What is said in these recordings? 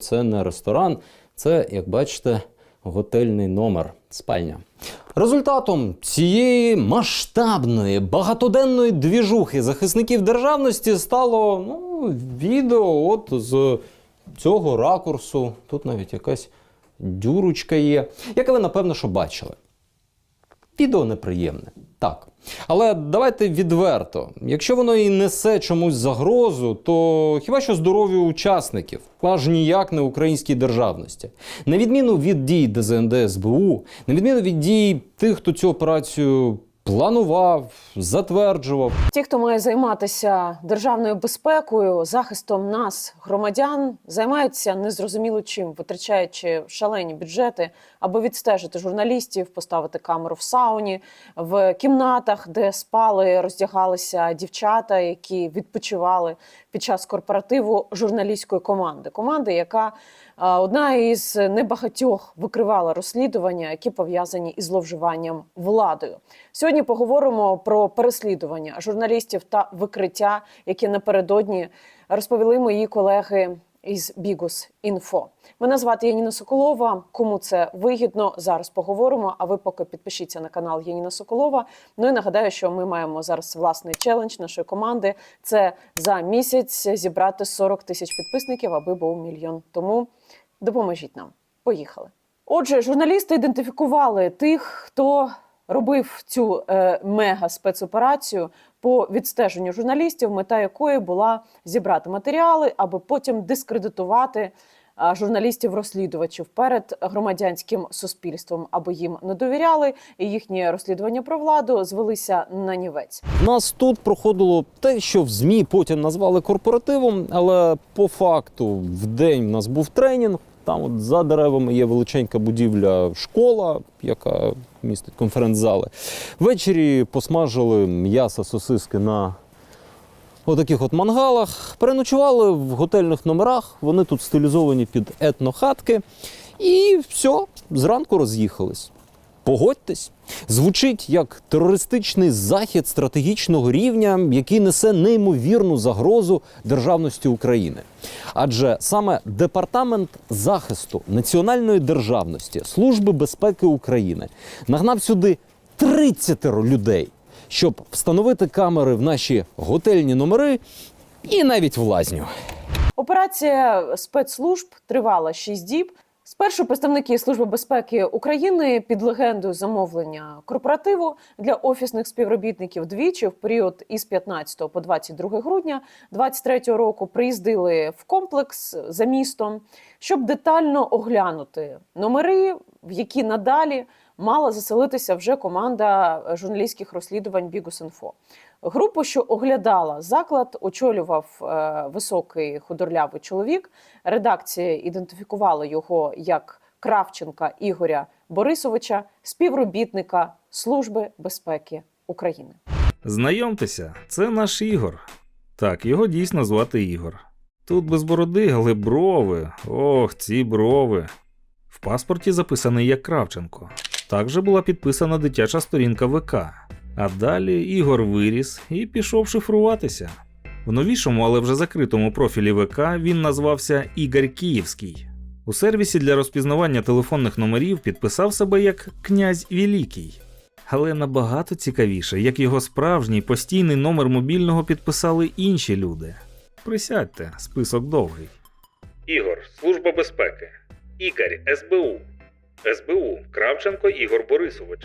Це не ресторан, це, як бачите, готельний номер, спальня. Результатом цієї масштабної багатоденної двіжухи захисників державності стало ну, відео от з цього ракурсу. Тут навіть якась дюрочка є, яке ви, напевно, що бачили. Відео неприємне. Так. Але давайте відверто. Якщо воно і несе чомусь загрозу, то хіба що здоров'ю учасників, аж ніяк не українській державності. На відміну від дій ДЗНД СБУ, на відміну від дій тих, хто цю операцію планував, затверджував, Ті, хто має займатися державною безпекою, захистом нас, громадян, займаються незрозуміло чим, витрачаючи шалені бюджети, аби відстежити журналістів, поставити камеру в сауні, в кімнатах, де спали, роздягалися дівчата, які відпочивали під час корпоративу журналістської команди. Команди, яка е, одна із небагатьох викривала розслідування, які пов'язані із зловживанням владою. Сьогодні поговоримо про переслідування журналістів та викриття, які напередодні розповіли мої колеги із Бігус Інфо. Мене звати Яніна Соколова. Кому це вигідно, зараз поговоримо. А ви поки підпишіться на канал Яніна Соколова. Ну і нагадаю, що ми маємо зараз власний челендж нашої команди. Це за місяць зібрати 40 тисяч підписників, аби був мільйон. Тому допоможіть нам. Поїхали. Отже, журналісти ідентифікували тих, хто робив цю е, мега спецоперацію по відстеженню журналістів, мета якої була зібрати матеріали, аби потім дискредитувати а, журналістів-розслідувачів перед громадянським суспільством, аби їм не довіряли, і їхні розслідування про владу звелися на нівець. Нас тут проходило те, що в ЗМІ потім назвали корпоративом, але по факту в день у нас був тренінг. Там от за деревами є величенька будівля школа, яка містить конференц-зали. Ввечері посмажили м'ясо сосиски на отаких от мангалах. Переночували в готельних номерах. Вони тут стилізовані під етнохатки. І все, зранку роз'їхались. Погодьтесь, звучить як терористичний захід стратегічного рівня, який несе неймовірну загрозу державності України. Адже саме департамент захисту національної державності Служби безпеки України нагнав сюди 30 людей, щоб встановити камери в наші готельні номери і навіть в лазню. Операція спецслужб тривала 6 діб. Спершу представники Служби безпеки України під легендою замовлення корпоративу для офісних співробітників двічі в період із 15 по 22 грудня 2023 року приїздили в комплекс за містом, щоб детально оглянути номери, в які надалі мала заселитися вже команда журналістських розслідувань Бігус.Інфо. Групу, що оглядала заклад, очолював е, високий худорлявий чоловік. Редакція ідентифікувала його як Кравченка Ігоря Борисовича, співробітника Служби безпеки України. Знайомтеся, це наш Ігор. Так, його дійсно звати Ігор. Тут без бороди, але брови. Ох, ці брови. В паспорті записаний як Кравченко. Також була підписана дитяча сторінка ВК. А далі Ігор виріс і пішов шифруватися. В новішому, але вже закритому профілі ВК він назвався Ігор Київський. У сервісі для розпізнавання телефонних номерів підписав себе як князь Великий. Але набагато цікавіше, як його справжній постійний номер мобільного підписали інші люди. Присядьте, список довгий. Ігор, Служба безпеки. Ігор, СБУ. СБУ Кравченко Ігор Борисович.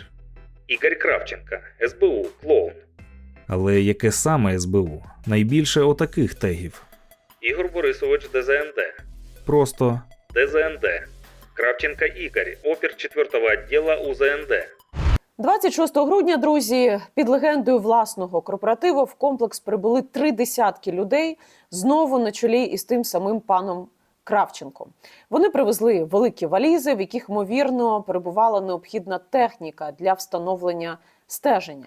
Ігор Кравченка, СБУ, клоун. Але яке саме СБУ? Найбільше отаких тегів. Ігор Борисович ДЗНД. Просто ДЗНД. Кравченка Ігор, опір 4-го відділу УЗНД. 26 грудня, друзі, під легендою власного корпоративу в комплекс прибули три десятки людей знову на чолі із тим самим паном Кравченком. Вони привезли великі валізи, в яких ймовірно перебувала необхідна техніка для встановлення стеження.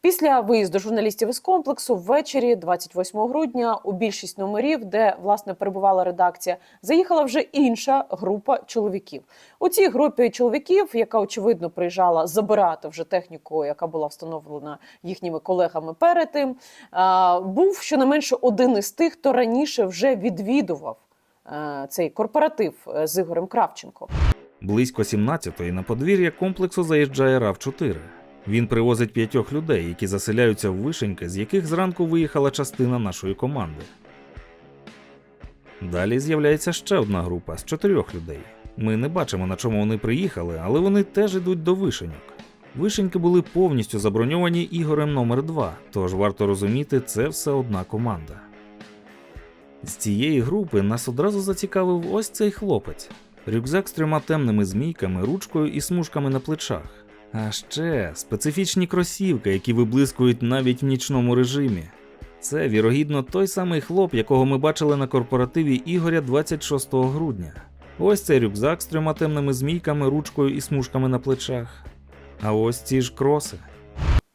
Після виїзду журналістів із комплексу ввечері, 28 грудня, у більшість номерів, де власне перебувала редакція, заїхала вже інша група чоловіків. У цій групі чоловіків, яка очевидно приїжджала забирати вже техніку, яка була встановлена їхніми колегами перед тим, був щонайменше один із тих, хто раніше вже відвідував цей корпоратив е, з Ігорем Кравченко. Близько 17-ї на подвір'я комплексу заїжджає РАВ-4. Він привозить п'ятьох людей, які заселяються в вишеньки, з яких зранку виїхала частина нашої команди. Далі з'являється ще одна група з чотирьох людей. Ми не бачимо, на чому вони приїхали, але вони теж йдуть до вишеньок. Вишеньки були повністю заброньовані ігорем номер 2 тож варто розуміти, це все одна команда. З цієї групи нас одразу зацікавив ось цей хлопець. Рюкзак з трьома темними змійками, ручкою і смужками на плечах. А ще специфічні кросівки, які виблискують навіть в нічному режимі. Це, вірогідно, той самий хлоп, якого ми бачили на корпоративі Ігоря 26 грудня. Ось цей рюкзак з трьома темними змійками, ручкою і смужками на плечах. А ось ці ж кроси.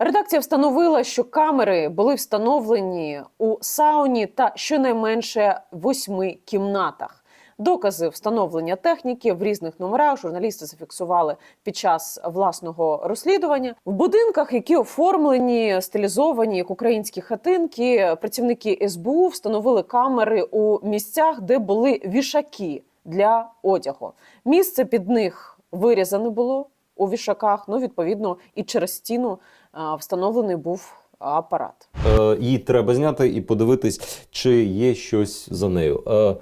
Редакція встановила, що камери були встановлені у сауні та щонайменше восьми кімнатах. Докази встановлення техніки в різних номерах журналісти зафіксували під час власного розслідування. В будинках, які оформлені, стилізовані як українські хатинки, працівники СБУ встановили камери у місцях, де були вішаки для одягу. Місце під них вирізане було у вішаках. Ну, відповідно, і через стіну встановлений був апарат. Е, її треба зняти і подивитись, чи є щось за нею. Е,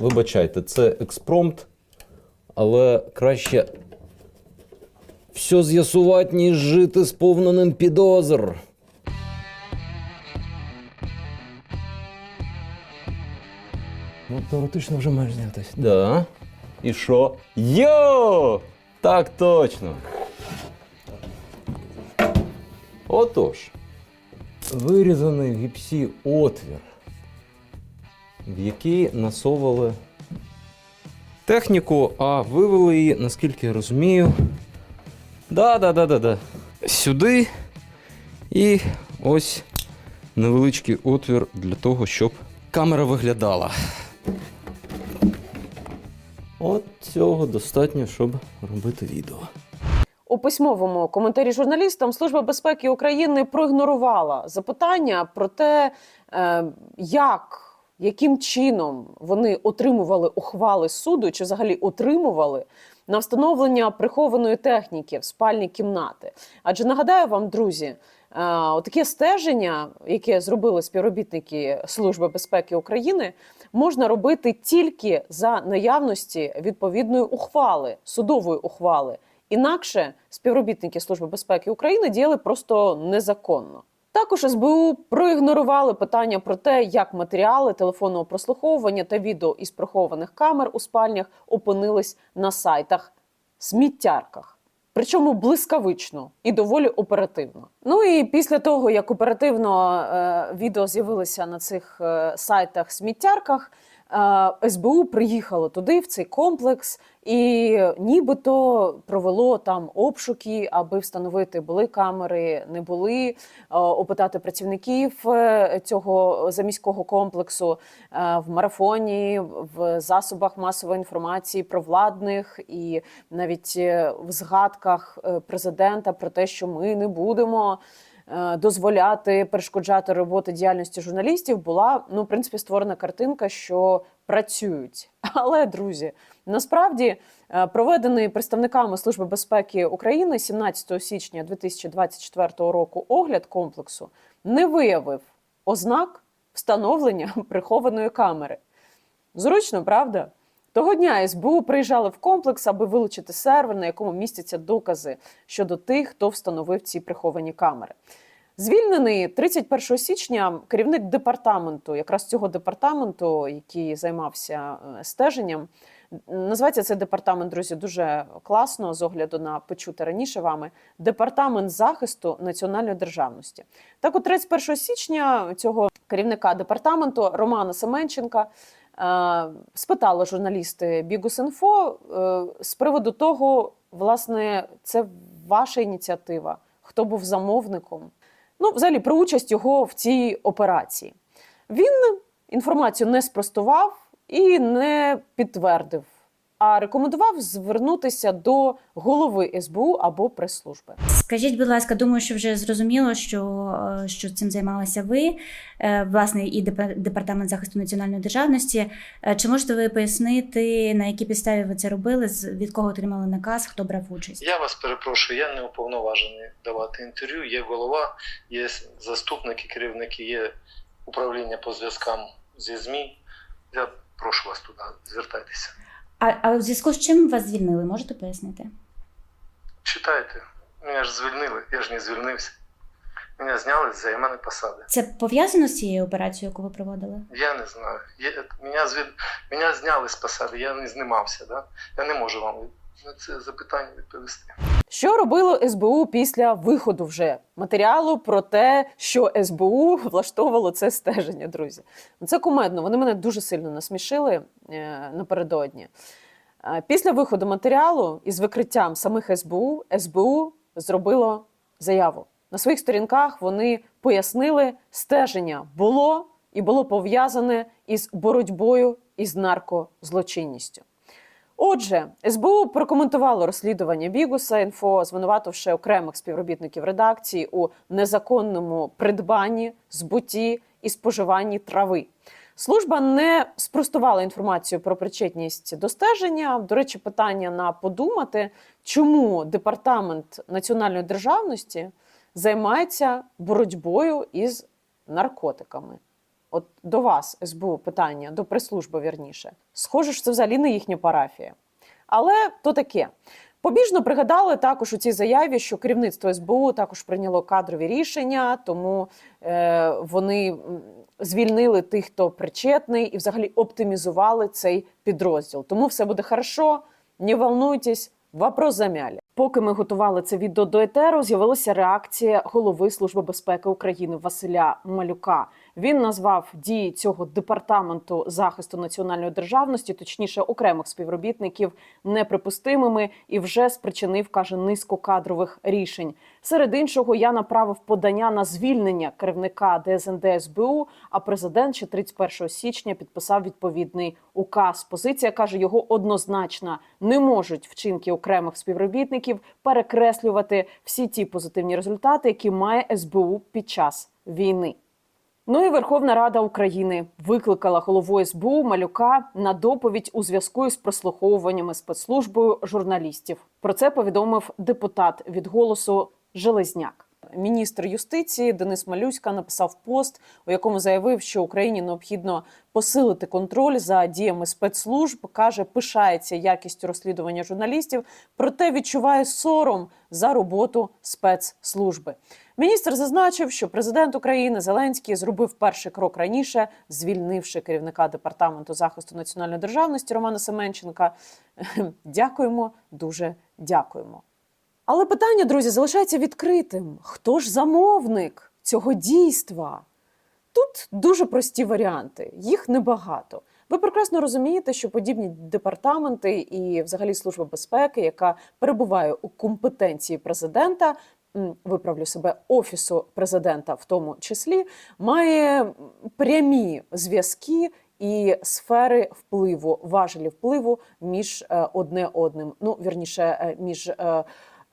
вибачайте, це експромт, але краще все з'ясувати, ніж жити сповненим підозр. Ну, теоретично вже маєш знятись. Да. І що? Йо! Так точно. Отож, вирізаний в гіпсі отвір, в який насовували техніку, а вивели її, наскільки я розумію. Да, да, да, да, да. Сюди. І ось невеличкий отвір для того, щоб камера виглядала. От цього достатньо, щоб робити відео. Письмовому коментарі журналістам Служба безпеки України проігнорувала запитання про те, е, як. Яким чином вони отримували ухвали суду, чи взагалі отримували на встановлення прихованої техніки в спальні кімнати? Адже нагадаю вам, друзі, е, таке стеження, яке зробили співробітники Служби безпеки України, можна робити тільки за наявності відповідної ухвали, судової ухвали. Інакше співробітники Служби безпеки України діяли просто незаконно. Також СБУ проігнорували питання про те, як матеріали телефонного прослуховування та відео із прихованих камер у спальнях опинились на сайтах сміттярках. Причому блискавично і доволі оперативно. Ну і після того, як оперативно е, відео з'явилися на цих е, сайтах сміттярках, СБУ приїхало туди, в цей комплекс, і нібито провело там обшуки, аби встановити, були камери, не були, е, опитати працівників е, цього заміського комплексу е, в марафоні, в засобах масової інформації про владних і навіть е, в згадках е, президента про те, що ми не будемо. Е, Дозволяти перешкоджати роботи діяльності журналістів була ну, в принципі, створена картинка, що працюють. Але друзі, насправді е, проведений представниками Служби безпеки України 17 січня 2024 року огляд комплексу не виявив ознак встановлення прихованої камери. Зручно, правда? Того дня СБУ приїжджали в комплекс, аби вилучити сервер, на якому містяться докази щодо тих, хто встановив ці приховані камери. Звільнений 31 січня керівник департаменту, якраз цього департаменту, який займався е, стеженням. Називається цей департамент, друзі, дуже класно з огляду на почуте раніше вами. Департамент захисту національної державності. Так, от 31 січня цього керівника департаменту Романа Семенченка е, спитали журналісти Бігус.Інфо е, з приводу того, власне, це ваша ініціатива, хто був замовником. Ну, взагалі, про участь його в цій операції. Він інформацію не спростував і не підтвердив, а рекомендував звернутися до голови СБУ або прес-служби. Скажіть, будь ласка, думаю, що вже зрозуміло, що, е, що цим займалися ви, е, власне, і Депа- департамент захисту національної державності. Е, Чи можете ви пояснити, на якій підставі ви це робили, від кого отримали наказ, хто брав участь? Я вас перепрошую, я не уповноважений давати інтерв'ю. Є голова, є заступники, керівники, є управління по зв'язкам зі ЗМІ. Я прошу вас туди, звертайтеся. А, а в зв'язку з чим вас звільнили? Можете пояснити? Читайте. Мене ж звільнили, я ж не звільнився. Мене зняли з займаної посади. Це пов'язано з цією операцією, яку ви проводили? Я не знаю. Я, мене, звіль... мене зняли з посади, я не знімався. Да? Я не можу вам на це запитання відповісти. Що робило СБУ після виходу вже матеріалу про те, що СБУ влаштовувало це стеження, друзі? Це кумедно. Вони мене дуже сильно насмішили е, напередодні. Е, Після виходу матеріалу із викриттям самих СБУ СБУ зробило заяву. На своїх сторінках вони пояснили, стеження було і було пов'язане із боротьбою із наркозлочинністю. Отже, СБУ прокоментувало розслідування Бігуса інфо, звинувативши окремих співробітників редакції у незаконному придбанні, збутті і споживанні трави. Служба не спростувала інформацію про причетність до стеження. До речі, питання на подумати, чому департамент національної державності займається боротьбою із наркотиками. От до вас, СБУ, питання, до прес-служби вірніше. Схоже, що це взагалі не їхня парафія. Але то таке. Побіжно пригадали також у цій заяві, що керівництво СБУ також прийняло кадрові рішення, тому е, вони звільнили тих, хто причетний, і взагалі оптимізували цей підрозділ. Тому все буде хорошо, не волнуйтесь, вопрос замяли. Поки ми готували це відео до етеру, з'явилася реакція голови Служби безпеки України Василя Малюка. Він назвав дії цього департаменту захисту національної державності, точніше окремих співробітників, неприпустимими і вже спричинив, каже, низку кадрових рішень. Серед іншого, я направив подання на звільнення керівника ДСНД СБУ. А президент ще 31 січня підписав відповідний указ. Позиція каже його однозначна: не можуть вчинки окремих співробітників перекреслювати всі ті позитивні результати, які має СБУ під час війни. Ну і Верховна Рада України викликала голову СБУ Малюка на доповідь у зв'язку із прослуховуваннями спецслужбою журналістів. Про це повідомив депутат від голосу Железняк. Міністр юстиції Денис Малюська написав пост, у якому заявив, що Україні необхідно посилити контроль за діями спецслужб. каже, пишається якістю розслідування журналістів, проте відчуває сором за роботу спецслужби. Міністр зазначив, що президент України Зеленський зробив перший крок раніше, звільнивши керівника департаменту захисту національної державності Романа Семенченка. Дякуємо, дуже дякуємо. Але питання, друзі, залишається відкритим: хто ж замовник цього дійства? Тут дуже прості варіанти, їх небагато. Ви прекрасно розумієте, що подібні департаменти і, взагалі, служба безпеки, яка перебуває у компетенції президента, виправлю себе офісу президента, в тому числі, має прямі зв'язки і сфери впливу, важелі впливу між е, одне одним. Ну вірніше, е, між е,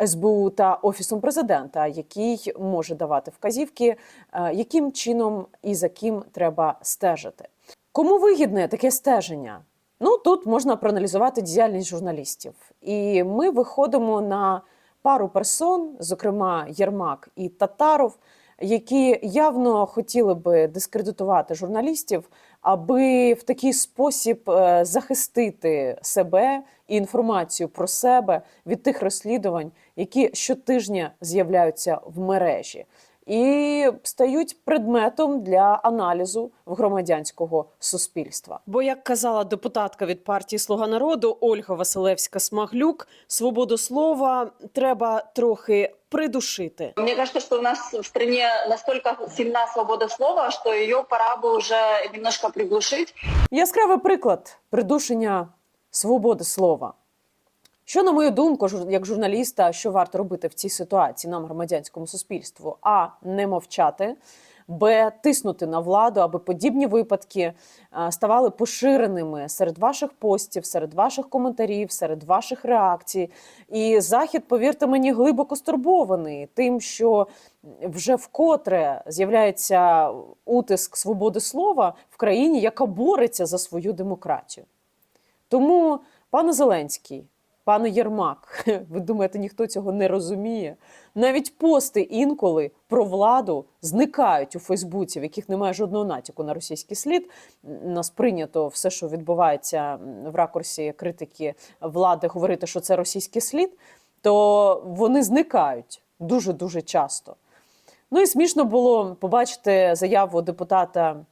СБУ та офісом президента, який може давати вказівки, е, яким чином і за ким треба стежити. Кому вигідне таке стеження? Ну тут можна проаналізувати діяльність журналістів, і ми виходимо на пару персон, зокрема Єрмак і Татаров, які явно хотіли би дискредитувати журналістів, аби в такий спосіб е, захистити себе і інформацію про себе від тих розслідувань, які щотижня з'являються в мережі. І стають предметом для аналізу в громадянського суспільства. Бо, як казала депутатка від партії Слуга народу Ольга Василевська Смаглюк, свободу слова треба трохи придушити. Мне кажется, что у нас в стране настолько сильна свобода слова, что ее пора бы уже немножко приглушить. Яскравий приклад придушення свободи слова. Що, на мою думку, як журналіста, що варто робити в цій ситуації нам, громадянському суспільству? А не мовчати, б тиснути на владу, аби подібні випадки е, ставали поширеними серед ваших постів, серед ваших коментарів, серед ваших реакцій. І захід, повірте мені, глибоко стурбований тим, що вже вкотре з'являється утиск свободи слова в країні, яка бореться за свою демократію. Тому, пане Зеленський, пане Єрмак, ви думаєте, ніхто цього не розуміє? Навіть пости інколи про владу зникають у Фейсбуці, в яких немає жодного натяку на російський слід. Нас прийнято все, що відбувається в ракурсі критики влади, говорити, що це російський слід, то вони зникають дуже дуже часто. Ну і смішно було побачити заяву депутата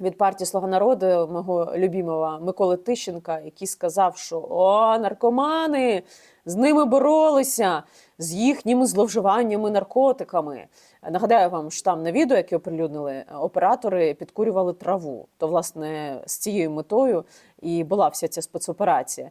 від партії Слуга народу, мого любимого Миколи Тищенка, який сказав, що о, наркомани з ними боролися з їхніми зловживаннями наркотиками. Нагадаю вам, що там на відео, яке оприлюднили, оператори підкурювали траву. То, власне, з цією метою і була вся ця спецоперація.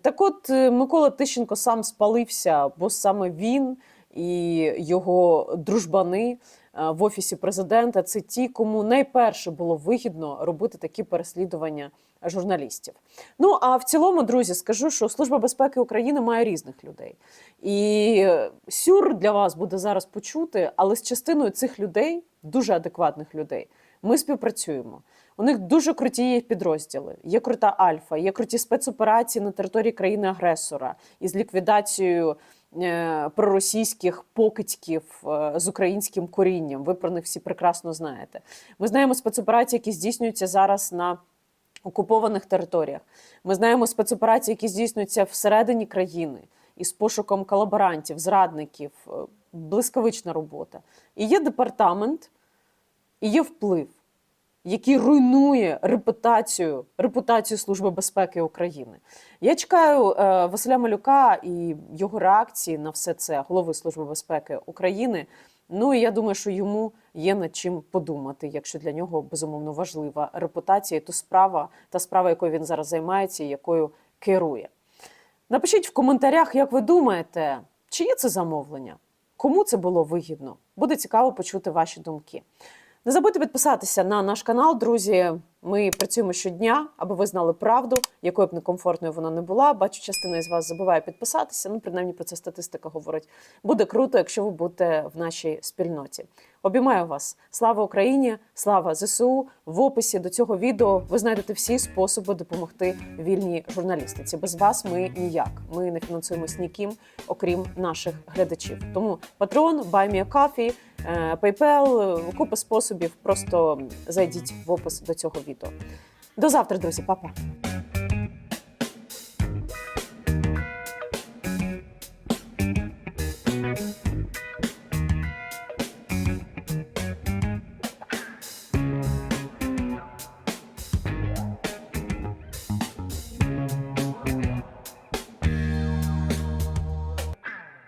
Так от е, Микола Тищенко сам спалився, бо саме він і його дружбани е, в офісі президента це ті, кому найперше було вигідно робити такі переслідування журналістів. Ну а в цілому, друзі, скажу, що Служба безпеки України має різних людей. І е, сюр для вас буде зараз почути, але з частиною цих людей, дуже адекватних людей, ми співпрацюємо. У них дуже круті підрозділи. Є крута Альфа, є круті спецоперації на території країни-агресора із ліквідацією проросійських покидьків е, з українським корінням. Ви про них всі прекрасно знаєте. Ми знаємо спецоперації, які здійснюються зараз на окупованих територіях. Ми знаємо спецоперації, які здійснюються всередині країни із пошуком колаборантів, зрадників, е, блискавична робота. І є департамент, і є вплив, який руйнує репутацію, репутацію Служби безпеки України. Я чекаю е, Василя Малюка і його реакції на все це, голови Служби безпеки України. Ну і я думаю, що йому є над чим подумати, якщо для нього безумовно важлива репутація, то справа, та справа, якою він зараз займається, і якою керує. Напишіть в коментарях, як ви думаєте, чи є це замовлення? Кому це було вигідно? Буде цікаво почути ваші думки. Не забудьте підписатися на наш канал, друзі. Ми працюємо щодня, аби ви знали правду, якою б некомфортною вона не була. Бачу, частина із вас забуває підписатися. Ну, принаймні про це статистика говорить. Буде круто, якщо ви будете в нашій спільноті. Обіймаю вас. Слава Україні! Слава ЗСУ! В описі до цього відео ви знайдете всі способи допомогти вільній журналістиці. Без вас ми ніяк. Ми не фінансуємось ніким, окрім наших глядачів. Тому a Coffee, е, PayPal, е, купа способів. Просто зайдіть в опис до цього відео. До завтра, друзі, Па-па!